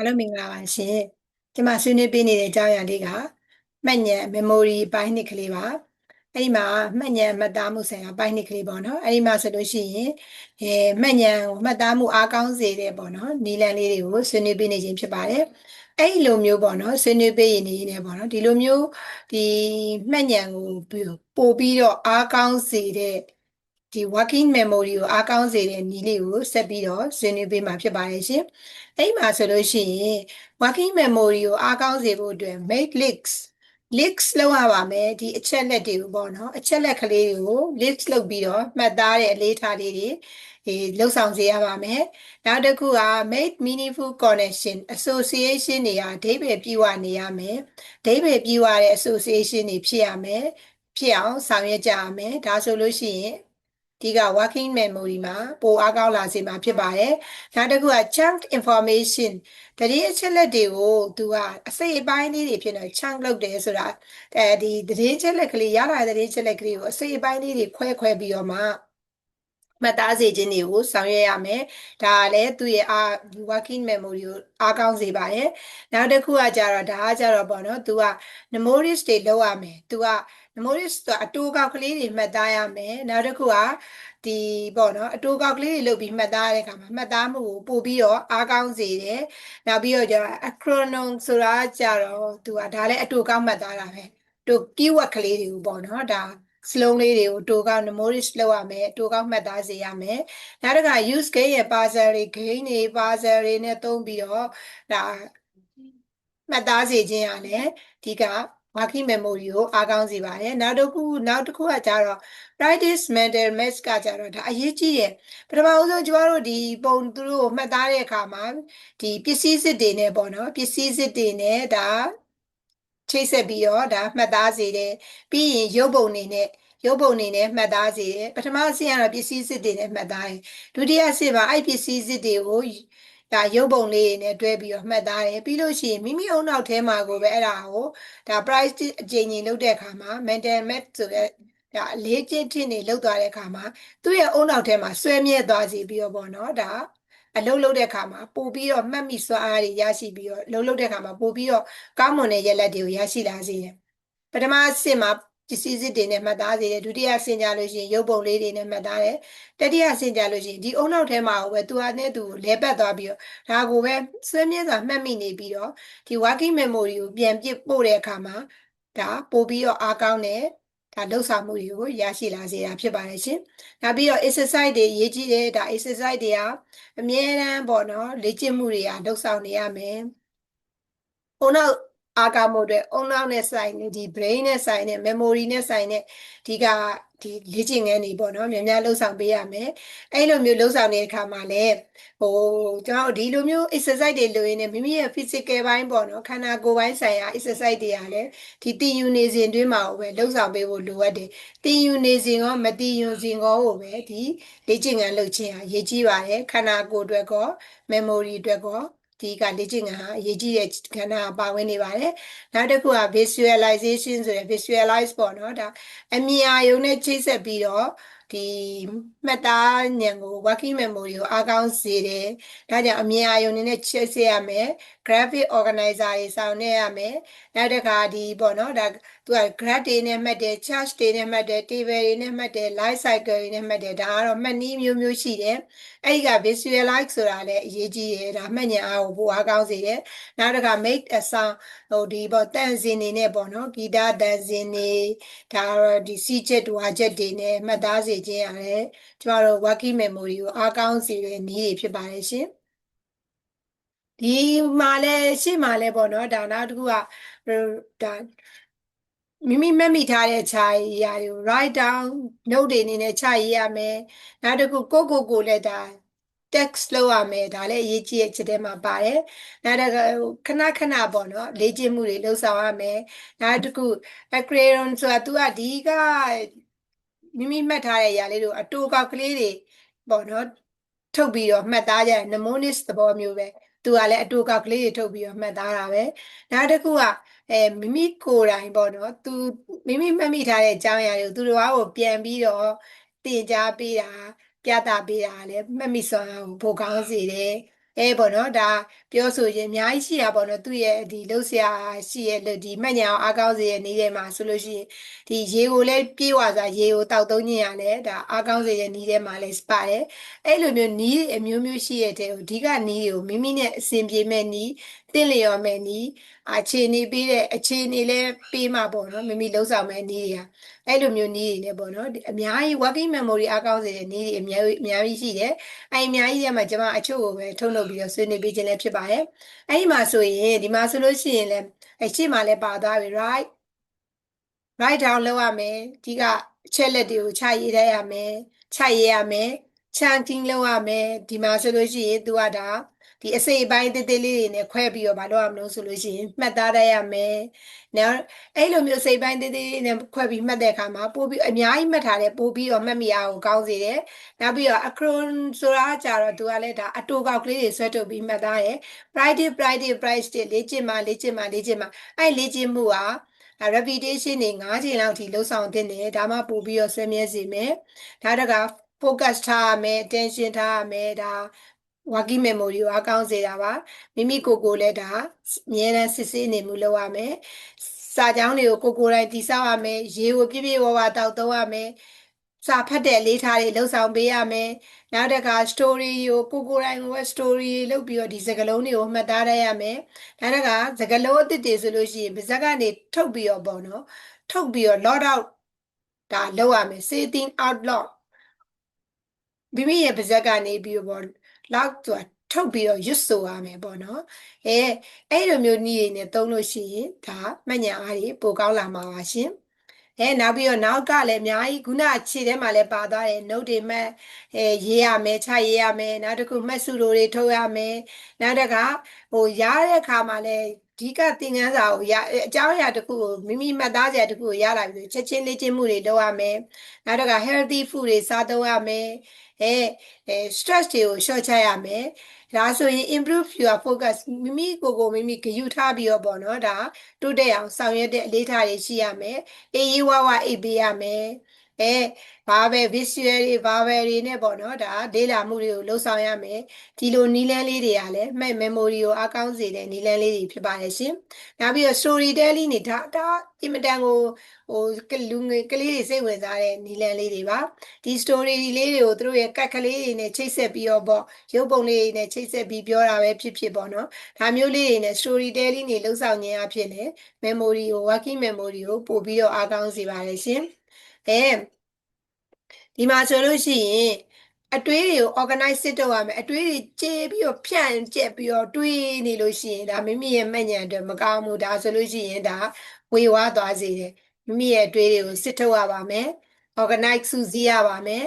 အားလုံးမင်္ဂလာပါရှင်ဒီမှာဆွေးနွေးပေးနေတဲ့အကြောင်းအရာလေးကမှတ်ဉာဏ် memory ပိုင်းနှစ်ကလေးပါအဲ့ဒီမှာမှတ်ဉာဏ်မှတ်သားမှုဆိုင်ရာပိုင်းနှစ်ကလေးပေါ့နော်အဲ့ဒီမှာဆိုလို့ရှိရင်အဲမှတ်ဉာဏ်ကိုမှတ်သားမှုအားကောင်းစေတဲ့ပေါ့နော်နီလန်လေးတွေကိုဆွေးနွေးပေးနေခြင်းဖြစ်ပါတယ်အဲ့ဒီလိုမျိုးပေါ့နော်ဆွေးနွေးပေးနေနေပေါ့နော်ဒီလိုမျိုးဒီမှတ်ဉာဏ်ကိုပို့ပြီးတော့အားကောင်းစေတဲ့ ဒီ working memory ကိုအားကောင်းစေတဲ့နည်းလေးကိုဆက်ပြီးတော့ဆွေးနွေးပေးမှာဖြစ်ပါတယ်ရှင်အဲ့မှာဆိုလို့ရှိရင် working memory ကိုအားကောင်းစေဖို့အတွက် make links links လောက်ရပါမယ်ဒီအချက်လက်တွေကိုပေါ့နော်အချက်လက်ကလေးတွေကို links လုပ်ပြီးတော့မှတ်သားတဲ့အလေးထားလေးတွေဒီလှုပ်ဆောင်စေရပါမယ်နောက်တစ်ခုက make meaningful connection association တွေဟာအဓိပ္ပာယ်ပြည့်ဝနေရမယ်အဓိပ္ပာယ်ပြည့်ဝတဲ့ association တွေဖြစ်ရမယ်ဖြစ်အောင်ဆောင်ရွက်ကြရမယ်ဒါဆိုလို့ရှိရင် ဒီက working memory မှာပိုအားကောင်းလာစေမှာဖြစ်ပါတယ်။နောက်တစ်ခုက chunk information တတိအချက်လက်တွေကိုသူကအစိတ်အပိုင်းလေးတွေဖြစ်နေ chunk လုပ်တယ်ဆိုတာအဲဒီတတိချက်လက်ကလေးရလာတဲ့တတိချက်လက်ကလေးကိုအစိတ်အပိုင်းလေးတွေခွဲခွဲပြီးတော့မှမှတ်သားစေခြင်းတွေကိုဆောင်ရွက်ရမယ်။ဒါကလည်းသူ့ရဲ့အာ working memory ကိုအားကောင်းစေပါတယ်။နောက်တစ်ခုကကြတော့ဒါကကြတော့ပေါ့နော်။ तू က memories တွေလောက်ရမယ်။ तू က memories ဆိုတာအတူကောက်ကလေးတွေမှတ်သားရမယ်။နောက်တစ်ခုကဒီပေါ့နော်အတူကောက်ကလေးတွေလုပ်ပြီးမှတ်သားရတဲ့အခါမှာမှတ်သားမှုကိုပို့ပြီးတော့အားကောင်းစေတယ်။နောက်ပြီးတော့ကျတော့ acronym ဆိုတာကြတော့ तू ကဒါလည်းအတူကောက်မှတ်သားတာပဲ။တူ keyword ကလေးတွေကိုပေါ့နော်ဒါစလုံးလေးတွေကိုတိုကောက် memories လုပ်ရမယ်တိုကောက်မှတ်သားစေရမယ်နောက်တစ်ခါ use case ရဲ့ parser တွေ gain တွေ parser တွေနဲ့သုံးပြီးတော့ဒါမှတ်သားစေခြင်းရလဲဒီက working memory ကိုအားကောင်းစေပါတယ်နောက်တစ်ခုနောက်တစ်ခုကကြတော့ practice mental math ကကြတော့ဒါအရေးကြီးတယ်ပထမဦးဆုံးကျမတို့ဒီပုံသူတို့ကိုမှတ်သားတဲ့အခါမှာဒီပစ္စည်းစစ်တွေနဲ့ပေါ့နော်ပစ္စည်းစစ်တွေနဲ့ဒါချိတ်ဆက်ပြီးတော့ဒါမှတ်သားစေတယ်ပြီးရင်ရုပ်ပုံနေနဲ့ရုပ်ပုံနေနဲ့မှတ်သားစေတယ်ပထမအဆင့်ကတော့ပစ္စည်းစစ်တွေနဲ့မှတ်သားတယ်ဒုတိယအဆင့်မှာအဲ့ပစ္စည်းစစ်တွေကို ဒါရုပ်ပုံလေးနဲ့တွဲပြီးတော့မှတ်သားတယ်ပြီးလို့ရှိရင်မိမိအုံနောက်ထဲမှာကိုပဲအဲ့ဒါကိုဒါ price အကျဉ်းကြီးလုပ်တဲ့အခါမှာ mental math ဆိုတဲ့ဒါအလေးကျင့်ထင့်နေလောက်သွားတဲ့အခါမှာသူ့ရဲ့အုံနောက်ထဲမှာဆွဲမြဲသွားစီပြီးတော့ပေါ့နော်ဒါအလုပ်လုပ်တဲ့အခါမှာပို့ပြီးတော့မှတ်မိစွမ်းအားတွေရရှိပြီးတော့လုပ်လုပ်တဲ့အခါမှာပို့ပြီးတော့ကောင်းမွန်တဲ့ရလဒ်တွေကိုရရှိလာစေတယ်ပထမအဆင့်မှာ ပစ္စည်းစစ်တွေနဲ့မှတ်သားစေတယ်ဒုတိယဆင်ကြလို့ရှိရင်ရုပ်ပုံလေးတွေနဲ့မှတ်သားတယ်တတိယဆင်ကြလို့ရှိရင်ဒီအုံနောက်ထဲမှာကိုပဲသူဟာနဲ့သူလဲပတ်သွားပြီးတော့ဒါကိုပဲဆွဲမြဲစွာမှတ်မိနေပြီးတော့ဒီ working memory ကိုပြန်ပြပို့တဲ့အခါမှာဒါပို့ပြီးတော့အားကောင်းတဲ့ဒါလှုပ်ဆောင်မှုတွေကိုရရှိလာစေတာဖြစ်ပါတယ်ရှင်။နောက်ပြီးတော့ exercise တွေရေးကြည့်တယ်ဒါ exercise တွေကအမြဲတမ်းပေါ့နော်လေ့ကျင့်မှုတွေကလှုပ်ဆောင်နေရမယ်။ဟိုနောက် အားကောင်းမှုအတွက်အုံနောက်နဲ့ဆိုင်နေဒီ brain နဲ့ဆိုင်နေ memory နဲ့ဆိုင်နေဒီကဒီလေ့ကျင့်ခန်းတွေပေါ့နော်များများလှုပ်ဆောင်ပေးရမယ်အဲ့လိုမျိုးလှုပ်ဆောင်တဲ့အခါမှာလည်းဟိုကျွန်တော်ဒီလိုမျိုး exercise တွေလုပ်ရင်းနဲ့မိမိရဲ့ physical ဘိုင်းပေါ့နော်ခန္ဓာကိုယ်ပိုင်းဆိုင်ရာ exercise တွေကလည်းဒီတည်ယူနေစဉ်တွင်းမှာပဲလှုပ်ဆောင်ပေးဖို့လိုအပ်တယ်တည်ယူနေစဉ်ရောမတည်ယူစဉ်ရောကိုပဲဒီလေ့ကျင့်ခန်းလုပ်ခြင်းဟာရည်ကြီးပါတယ်ခန္ဓာကိုယ်အတွက်ကော memory အတွက်ကော ဒီကလေ့ကျင့်ခန်းဟာအရေးကြီးတဲ့ကဏ္ဍပါဝင်နေပါတယ်နောက်တစ်ခုက visualization ဆိုရယ် visualize ပေါ့နော်ဒါအမြင်အာရုံနဲ့ချိတ်ဆက်ပြီးတော့ ဒီမှတ်သားဉာဏ်ကို working memory ကိုအားကောင်းစေတယ်။ဒါကြောင့်အမြင်အာရုံနဲ့ချိတ်ဆက်ရမယ်။ graphic organizer တွေစောင့်နေရမယ်။နောက်တစ်ခါဒီပေါ့နော်ဒါသူက graph တွေနဲ့မှတ်တယ် chart တွေနဲ့မှတ်တယ် table တွေနဲ့မှတ်တယ် life cycle တွေနဲ့မှတ်တယ်ဒါကတော့မှတ်နည်းမျိုးမျိုးရှိတယ်။အဲ့ဒီက visualize ဆိုတာလည်းအရေးကြီးတယ်ဒါမှတ်ဉာဏ်အားကိုပိုအားကောင်းစေတယ်။နောက်တစ်ခါ make a sound ဟိုဒီပေါ့တန့်စင်နေနဲ့ပေါ့နော်ဂီတတန့်စင်နေဒါတော့ဒီစီချက်တွာချက်တွေနဲ့မှတ်သားစေခြင်းရတယ်ကျမတို့ working memory ကိုအားကောင်းစေတဲ့နည်းတွေဖြစ်ပါတယ်ရှင်ဒီမှာလဲရှေ့မှာလဲပေါ့နော်ဒါနောက်တစ်ခုကဒါမိမိမှတ်မိထားတဲ့ခြာရည်ရာတွေကို write down note တွေအနေနဲ့ခြာရေးရမယ်နောက်တစ်ခုကိုကိုကိုလည်းဒါ text လုပ်ရမယ်ဒါလည်းအရေးကြီးတဲ့ချက်ထဲမှာပါတယ်နောက်တစ်ခဏခဏပေါ့နော်လေ့ကျင့်မှုတွေလုပ်ဆောင်ရမယ်နောက်တစ်ခု acronym ဆိုတာ तू ကဒီက မိမိမှတ်ထားတဲ့အရာလေးတို့အတူကောက်ကလေးတွေပေါ့နော်ထုတ်ပြီးတော့မှတ်သားကြတယ် mnemonics သဘောမျိုးပဲသူကလည်းအတူကောက်ကလေးတွေထုတ်ပြီးတော့မှတ်သားတာပဲနောက်တစ်ခုကအဲမိမိကိုယ်တိုင်ပေါ့နော်သူမိမိမှတ်မိထားတဲ့အကြောင်းအရာတွေကိုသူတို့ကကိုပြန်ပြီးတော့သင်ကြားပေးတာပြသပေးတာလည်းမှတ်မိစွမ်းကိုပိုကောင်းစေတယ် အဲပေါ့နော်ဒါပြောဆိုရင်အများကြီးရှိတာပေါ့နော်သူ့ရဲ့ဒီလှုပ်ရှားရှိရဲ့ဒီမှတ်ညာအောင်အားကောင်းစေရဲ့နေတဲ့မှာဆိုလို့ရှိရင်ဒီရေကိုလည်းပြေးဝစွာရေကိုတောက်သုံးခြင်းရလဲဒါအားကောင်းစေရဲ့နေတဲ့မှာလည်းပါတယ်အဲ့လိုမျိုးနီးအမျိုးမျိုးရှိရဲ့တဲ့ကိုအဓိကနီးကိုမိမိနဲ့အစဉ်ပြေမဲ့နီး တင့်လျော်မဲ့နီးအခြေအနေပေးတဲ့အခြေအနေလဲပေးမှာပေါ့နော်မိမိလှုပ်ဆောင်မဲ့နီးတွေကအဲ့လိုမျိုးနီးတွေနဲ့ပေါ့နော်အများကြီး working memory အားကောင်းစေတဲ့နီးတွေအများကြီးအများကြီးရှိတယ်အဲ့အများကြီးထဲမှာကျွန်မအချို့ကိုပဲထုတ်လုပ်ပြီးတော့ဆွေးနွေးပေးခြင်းလည်းဖြစ်ပါတယ်အဲ့ဒီမှာဆိုရင်ဒီမှာဆိုလို့ရှိရင်လည်းအရှိမှလည်းပါသွားပြီ right write down လုပ်ရမယ်ဒီကအချက်လက်တွေကိုခြရေးတတ်ရမယ်ခြရေးရမယ် chunking လုပ်ရမယ်ဒီမှာဆိုလို့ရှိရင် तू ကဒါ ဒီအစိပ်အပိုင်းတေးသေးလေးတွေနဲ့ခွဲပြီးတော့မလုပ်ရမလို့ဆိုလို့ရှိရင်မှတ်သားတတ်ရမယ်။နော်အဲ့လိုမျိုးစိပ်ပိုင်းတေးသေးလေးနဲ့ခွဲပြီးမှတ်တဲ့အခါမှာပို့ပြီးအများကြီးမှတ်ထားတယ်ပို့ပြီးတော့မှတ်မိအောင်ကောင်းစေတယ်။နောက်ပြီးတော့ acron ဆိုတာကြတော့ तू ကလည်းဒါအတူကောက်ကလေးတွေဆွဲထုတ်ပြီးမှတ်သားတယ်။ private private price တွေလေ့ကျင့်မှလေ့ကျင့်မှလေ့ကျင့်မှအဲ့လေ့ကျင့်မှုက repetition တွေ၅ချိန်လောက်ထိလှုပ်ဆောင်သင့်တယ်ဒါမှပို့ပြီးတော့ဆွေးမြဲစေမယ်။ဒါတက focus ထားရမယ် attention ထားရမယ်ဒါ working memory ကိုအကောင်းစေတာပါမိမိကိုယ်ကိုယ်လည်းဒါအမြဲတမ်းစစ်ဆေးနေမှုလုပ်ရမယ်စာကြောင်းတွေကိုကိုယ်ကိုယ်တိုင်တည်ဆောက်ရမယ်ရေကိုပြည့်ပြည့်ဝဝတောက်သုံးရမယ်စာဖတ်တဲ့အလေးထားတွေလှုပ်ဆောင်ပေးရမယ်နောက်တစ်ခါ story ကိုကိုကိုယ်တိုင်ကို story လုပ်ပြီးတော့ဒီစကားလုံးတွေကိုမှတ်သားရရမယ်နောက်တစ်ခါစကားလုံးအသစ်တွေဆိုလို့ရှိရင်ပါဇက်ကနေထုတ်ပြီးတော့ပေါ့နော်ထုတ်ပြီးတော့ lot out ဒါလုပ်ရမယ် say thing out loud မိမိရဲ့ပါဇက်ကနေပြီးတော့ပေါ့ လောက်ဆိုတာထုတ်ပြီးတော့ရွတ်ဆိုရမယ်ပေါ့နော်အဲအဲ့လိုမျိုးနည်းတွေနဲ့သုံးလို့ရှိရင်ဒါမှတ်ညာအားတွေပိုကောင်းလာမှာပါရှင်အဲနောက်ပြီးတော့နောက်ကလည်းအများကြီးခုနခြေထဲမှာလည်းပါသွားတယ် note တွေမှတ်အဲရေးရမယ်ခြရေးရမယ်နောက်တစ်ခုမှတ်စုလိုတွေထုတ်ရမယ်နောက်တစ်ခါဟိုရတဲ့အခါမှာလည်းဒီကသင်ခန်းစာကိုရအကြောင်းအရာတစ်ခုကိုမိမိမှတ်သားစရာတစ်ခုကိုရလာပြီဆိုချက်ချင်းလေ့ကျင့်မှုတွေလုပ်ရမယ်နောက်တစ်ခါ healthy food တွေစားသုံးရမယ် အဲအဲ stress တွေကိုလျှော့ချရမယ်ဒါဆိုရင် improve your focus မိမိကိုယ်ကိုမိမိဂရုထားပြီးတော့ပေါ့နော်ဒါတိုးတက်အောင်ဆောင်ရွက်တဲ့အလေးထားတွေရှိရမယ်အေးရေးဝဝအိပ်ပေးရမယ် အဲဘာပဲ visual တွေ verbal တွေနဲ့ပေါ့နော်ဒါလေ့လာမှုတွေကိုလှုပ်ဆောင်ရမယ်ဒီလိုနီးလန်းလေးတွေကလည်းမှတ် memory ကိုအကောင်းစေတဲ့နီးလန်းလေးတွေဖြစ်ပါတယ်ရှင်နောက်ပြီးတော့ storytelling တွေဒါဒါအင်မတန်ကိုဟိုလူငယ်ကလေးတွေစိတ်ဝင်စားတဲ့နီလန်လေးတွေပါဒီ story လေးတွေကိုသူတို့ရဲ့ကတ်ကလေးတွေနဲ့ချိတ်ဆက်ပြီးတော့ပေါ့ရုပ်ပုံလေးတွေနဲ့ချိတ်ဆက်ပြီးပြောတာပဲဖြစ်ဖြစ်ပေါ့နော်ဒါမျိုးလေးတွေနဲ့ story telling တွေလှုပ်ဆောင်ခြင်းအဖြစ်နဲ့ memory ကို working memory ကိုပို့ပြီးတော့အားကောင်းစေပါတယ်ရှင် အဲဒီမှာဆိုလို့ရှိရင်အတွေးတွေကို organize စစ်တော့ရမယ်အတွေးတွေကျေပြီးတော့ဖြန့်ကျက်ပြီးတော့တွေးနေလို့ရှိရင်ဒါမိမိရဲ့မှတ်ဉာဏ်အတွက်မကောင်းဘူးဒါဆိုလို့ရှိရင်ဒါဝေဝါးသွားစေတယ်မိမိရဲ့အတွေးတွေကိုစစ်ထုတ်ရပါမယ် organize စုစည်းရပါမယ်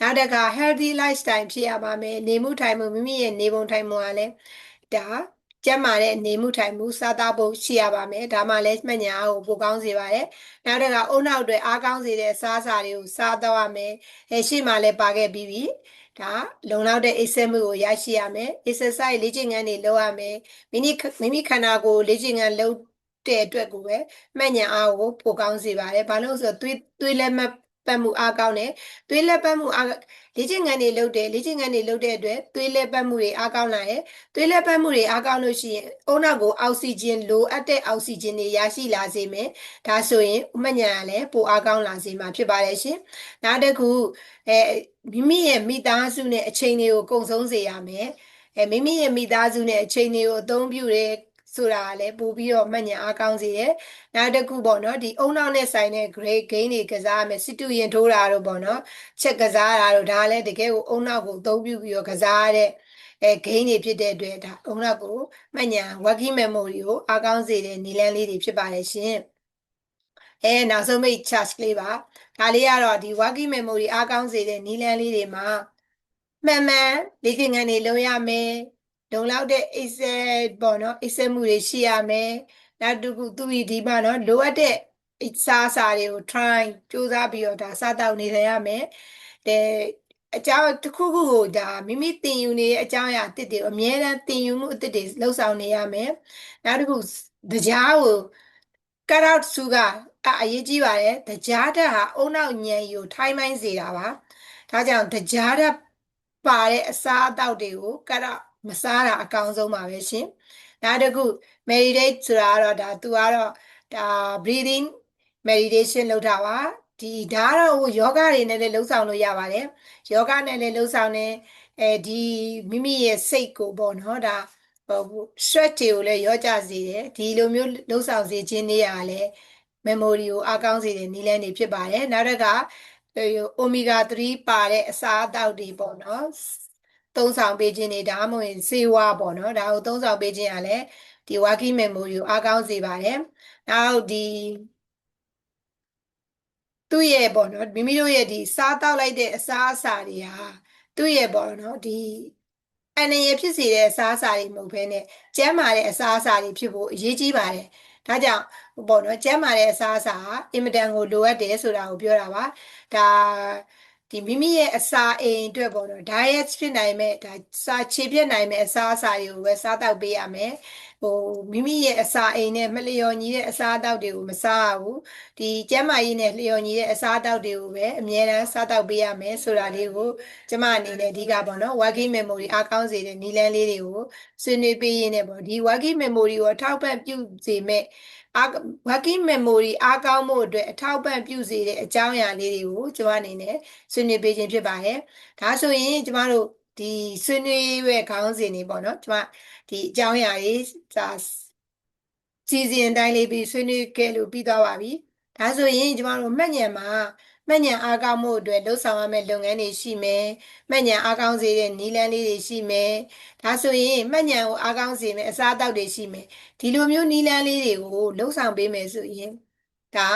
နောက်တစ်ခါ healthy lifestyle ဖြစ်ရပါမယ်နေမှုထိုင်မှုမိမိရဲ့နေပုံထိုင်မှုကလည်းဒါ ကျန်းမာတဲ့နေမှုထိုင်မှုစားသောက်ဖို့ရှိရပါမယ်ဒါမှလည်းမှတ်ညာကိုပိုကောင်းစေပါတယ်နောက်တစ်ခါအုံနောက်တွေအားကောင်းစေတဲ့စားစာတွေကိုစားတော့ရမယ်အဲရှေ့မှာလည်းပါခဲ့ပြီးပြီဒါလုံလောက်တဲ့အိပ်စက်မှုကိုရရှိရမယ် exercise လေ့ကျင့်ခန်းတွေလုပ်ရမယ်မိမိမိမိခန္ဓာကိုယ်လေ့ကျင့်ခန်းလုပ်တဲ့အတွက်ကိုပဲမှတ်ဉာဏ်အားကိုပိုကောင်းစေပါတယ်ဘာလို့ဆိုတော့သွေးသွေးလက်မ ပတ်မှုအားကောင်းတယ်သွေးလက်ပတ်မှုအားလေ့ကျင့်ခန်းတွေလုပ်တယ်လေ့ကျင့်ခန်းတွေလုပ်တဲ့အတွက်သွေးလက်ပတ်မှုတွေအားကောင်းလာတယ်သွေးလက်ပတ်မှုတွေအားကောင်းလို့ရှိရင်အုံနောက်ကိုအောက်ဆီဂျင်လိုအပ်တဲ့အောက်ဆီဂျင်တွေရရှိလာစေမယ်ဒါဆိုရင်ဥမညာကလည်းပိုအားကောင်းလာစေမှာဖြစ်ပါတယ်ရှင်နောက်တစ်ခုအဲမိမိရဲ့မိသားစုနဲ့အချိန်တွေကိုကုံဆုံးစေရမယ်အဲမိမိရဲ့မိသားစုနဲ့အချိန်တွေကိုအသုံးပြုတယ် ဆိုတာကလည်းပို့ပြီးတော့မှတ်ဉာဏ်အားကောင်းစေတယ်။နောက်တစ်ခုပေါ့နော်ဒီအုံနောက်နဲ့ဆိုင်တဲ့ grade gain တွေကစားရမယ်စစ်တူရင်ထိုးတာတို့ပေါ့နော်ချက်ကစားတာတို့ဒါလည်းတကယ်ကိုအုံနောက်ကိုအသုံးပြုပြီးတော့ကစားရတဲ့အဲ gain တွေဖြစ်တဲ့အတွက်ဒါအုံနောက်ကိုမှတ်ဉာဏ် working memory ကိုအားကောင်းစေတဲ့နည်းလမ်းလေးတွေဖြစ်ပါတယ်ရှင်။အဲနောက်ဆုံးမိတ် charge လေးပါဒါလေးကတော့ဒီ working memory အားကောင်းစေတဲ့နည်းလမ်းလေးတွေမှာမှန်မှန်လေ့ကျင့်ခန်းတွေလုပ်ရမယ် လုံလောက်တဲ့အိစက်ပေါ့နော်အိစက်မှုတွေရှိရမယ်နောက်တစ်ခုသူ့ဒီမှာနော်လိုအပ်တဲ့စားစာတွေကို try စူးစမ်းပြီးတော့ဒါစားတောက်နေရမယ်တဲ့အကြောင်းတစ်ခုခုကိုဒါမိမိသင်ယူနေတဲ့အကြောင်းအရာအသစ်တွေအများအားသင်ယူမှုအသစ်တွေလှုပ်ဆောင်နေရမယ်နောက်တစ်ခုတရားကို cut out စုကအရေးကြီးပါတယ်တရားတက်ဟာအုံနောက်ညံယူထိုင်းမိုင်းစေတာပါဒါကြောင့်တရားတက်ပါတဲ့အစားအသောက်တွေကို cut out မစားတာအကောင်းဆုံးပါပဲရှင်နောက်တစ်ခု meditate ဆိုတာကတော့ဒါသူကတော့ဒါ breathing meditation လုပ်တာပါဒီဒါကတော့ဟိုယောဂတွေနဲ့လည်းလှုပ်ဆောင်လို့ရပါတယ်ယောဂနဲ့လည်းလှုပ်ဆောင်တယ်အဲဒီမိမိရဲ့စိတ်ကိုပေါ့နော်ဒါဟို stress တွေကိုလည်းရောကြစေတယ်ဒီလိုမျိုးလှုပ်ဆောင်စေခြင်းတွေရလည်း memory ကိုအားကောင်းစေတဲ့နည်းလမ်းတွေဖြစ်ပါတယ်နောက်တစ်ခါ omega 3ပါတဲ့အစားအသောက်တွေပေါ့နော် သုံးဆောင်ပေးခြင်းတွေဒါမှမဟုတ်စေဝါပေါ့နော်ဒါကိုသုံးဆောင်ပေးခြင်းကလည်းဒီ working memory ကိုအားကောင်းစေပါတယ်နောက်ဒီသူ့ရဲ့ပေါ့နော်မိမိတို့ရဲ့ဒီစားတောက်လိုက်တဲ့အစားအစာတွေဟာသူ့ရဲ့ပေါ့နော်ဒီအနေရဖြစ်စေတဲ့အစားအစာတွေမဟုတ်ဘဲနဲ့ကျန်းမာတဲ့အစားအစာတွေဖြစ်ဖို့အရေးကြီးပါတယ်ဒါကြောင့်ပေါ့နော်ကျန်းမာတဲ့အစားအစာဟာအင်မတန်ကိုလိုအပ်တယ်ဆိုတာကိုပြောတာပါဒါ ဒီမိမိရဲ့အစာအိမ်အတွက်ပေါ့နော် diet ဖြစ်နိုင်မဲ့ဒါစာခြေပြတ်နိုင်မဲ့အစားအစာတွေကိုပဲစားတောက်ပေးရမယ်ဟိုမိမိရဲ့အစာအိမ်နဲ့မလျော်ညီတဲ့အစားအသောက်တွေကိုမစားရဘူးဒီကျန်းမာရေးနဲ့လျော်ညီတဲ့အစားအသောက်တွေကိုပဲအမြဲတမ်းစားတောက်ပေးရမယ်ဆိုတာလေးကိုကျမအနေနဲ့အဓိကပေါ့နော် working memory အားကောင်းစေတဲ့နည်းလမ်းလေးတွေကိုဆွေးနွေးပေးရင်းနဲ့ပေါ့ဒီ working memory ကိုအထောက်ပံ့ပြုစေမဲ့အာ working memory အားကောင်းမှုအတွက်အထောက်ပံ့ပြုစေတဲ့အကြောင်းအရာလေးတွေကိုကျမအနေနဲ့ဆွေးနွေးပေးခြင်းဖြစ်ပါတယ်။ဒါဆိုရင်ကျမတို့ ဒီဆွေးနွေးရဲ့ခေါင်းစဉ်တွေပေါ့နော်ကျမဒီအကြောင်းအရာတွေဒါစီစဉ်တိုင်းလေးပြီးဆွေးနွေးခဲ့လို့ပြီးသွားပါပြီ။ဒါဆိုရင်ကျမတို့မှတ်ဉာဏ်မှာမှတ်ဉာဏ်အားကောင်းမှုအတွက်လှုပ်ဆောင်ရမယ့်လုပ်ငန်းတွေရှိမယ်။မှတ်ဉာဏ်အားကောင်းစေတဲ့နည်းလမ်းလေးတွေရှိမယ်။ဒါဆိုရင်မှတ်ဉာဏ်ကိုအားကောင်းစေမယ့်အစားအသောက်တွေရှိမယ်။ဒီလိုမျိုးနည်းလမ်းလေးတွေကိုလှုပ်ဆောင်ပေးမယ်ဆိုရင်ဒါ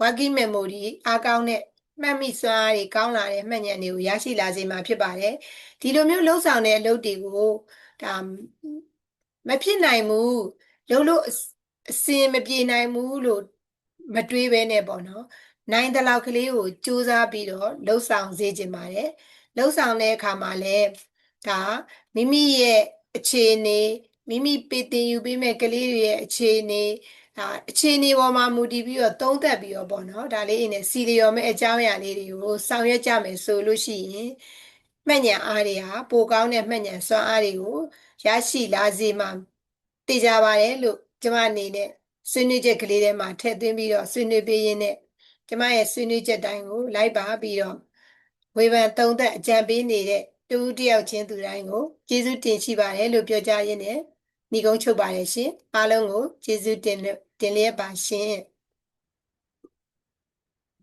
working memory အားကောင်းတဲ့ မှတ်မိစွမ်းအားတွေကောင်းလာတဲ့မှတ်ဉာဏ်တွေကိုရရှိလာစေမှာဖြစ်ပါတယ်။ဒီလိုမျိုးလှုပ်ဆောင်တဲ့အလုပ်တွေကိုဒါမဖြစ်နိုင်ဘူးလုံးလို့အစင်မပြေနိုင်ဘူးလို့မတွေးပဲနဲ့ပေါ့နော်နိုင်တဲ့လောက်ကလေးကိုစူးစမ်းပြီးတော့လှုပ်ဆောင်စေချင်ပါတယ်လှုပ်ဆောင်တဲ့အခါမှာလည်းဒါမိမိရဲ့အခြေအနေမိမိပေတင်ယူပေးမဲ့ကလေးတွေရဲ့အခြေအနေ ဒါအခြေအနေပေါ်မှာမူတည်ပြီးတော့သုံးသပ်ပြီးတော့ပေါ့နော်ဒါလေးနဲ့စီလျော်မဲ့အကြောင်းအရာလေးတွေကိုဆောင်ရွက်ကြမယ်ဆိုလို့ရှိရင်မှတ်ဉာဏ်အားတွေဟာပိုကောင်းတဲ့မှတ်ဉာဏ်စွမ်းအားတွေကိုရရှိလာစေမှာသိကြပါတယ်လို့ကျမအနေနဲ့ဆွေးနွေးချက်ကလေးထဲမှာထည့်သွင်းပြီးတော့ဆွေးနွေးပေးရင်းနဲ့ကျမရဲ့ဆွေးနွေးချက်တိုင်းကိုလိုက်ပါပြီးတော့ဝေဖန်သုံးသပ်အကြံပေးနေတဲ့တူတယောက်ချင်းသူတိုင်းကိုကျေးဇူးတင်ရှိပါတယ်လို့ပြောကြားရင်းနဲ့ညီကုန်းချုပ်ပါတယ်ရှင်အားလုံးကိုကျေးဇူးတင်တင်လျ 点点把心。